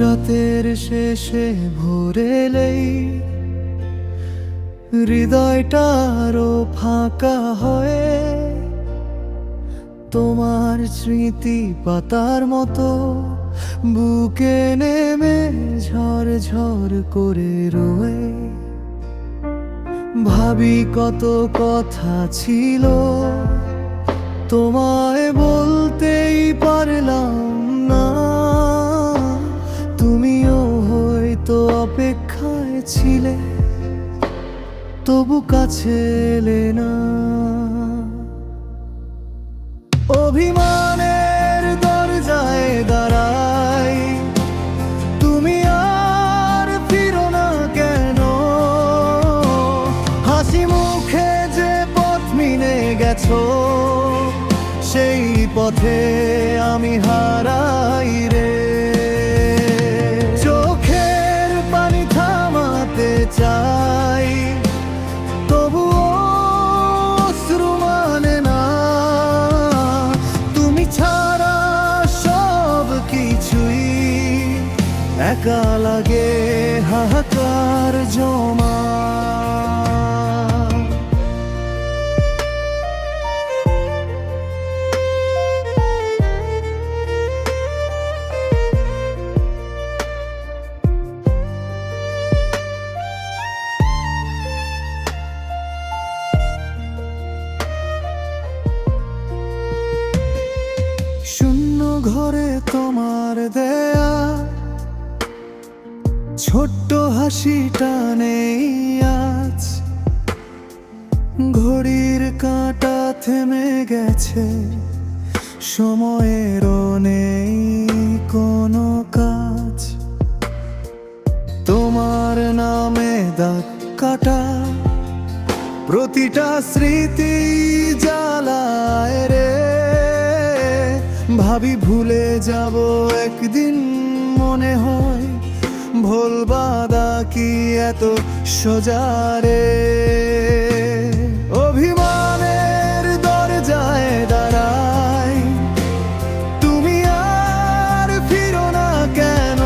রাতের শেষে ভোরেলেই হৃদয়টা আরও ফাঁকা হয়ে তোমার স্মৃতি পাতার মতো বুকে নেমে ঝড় ঝড় করে রোয়ে ভাবি কত কথা ছিল তোমায় বলতেই পারলাম ছিলে, তবু কাছে এলে না। অভিমানের দরজায় দাঁড়াই, তুমি আর ফিরো না কেন? হাসি মুখে যে পথ মিনে গেছো, সেই পথে আমি হারাই রে। একা লাগে হাহাকার জমা। শূন্য ঘরে তোমার দেয়া ছোট্ট হাসিটা নেই আজ। ঘড়ির কাঁটা থেমে গেছে। সময়েরও নেই কোনো কাজ। তোমার নামে দাগ কাটা। প্রতিটা স্মৃতি জ্বালায় রে। ভাবি ভুলে যাব একদিন মনে হয়। ভোলবাদা কি এত সোজা রে? অভিমানের দরজায় দাঁড়াই। তুমি আর ফিরো না কেন?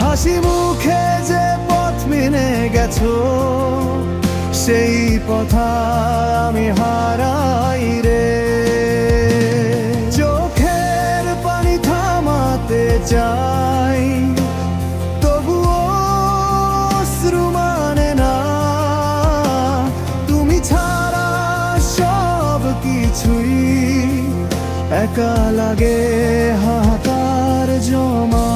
হাসি মুখে যে পথ মেনে গেছো, সেই পথা আমি হারাই রে। একা লাগে হাহাকার জমা।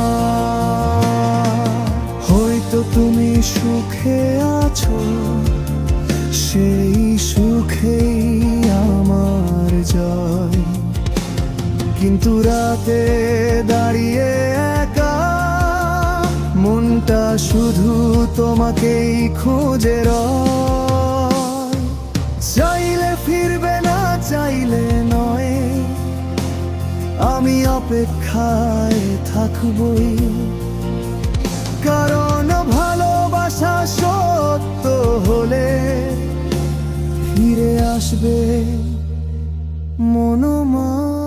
হয়তো তুমি সুখে আছো, সেই সুখেই আমার জয়। কিন্তু রাতে দাঁড়িয়ে একা, মনটা শুধু তোমাকেই খুঁজে রয়। অপেক্ষায় থাকবই। কারণ ভালোবাসা সত্য হলে ফিরে আসবে মনোমা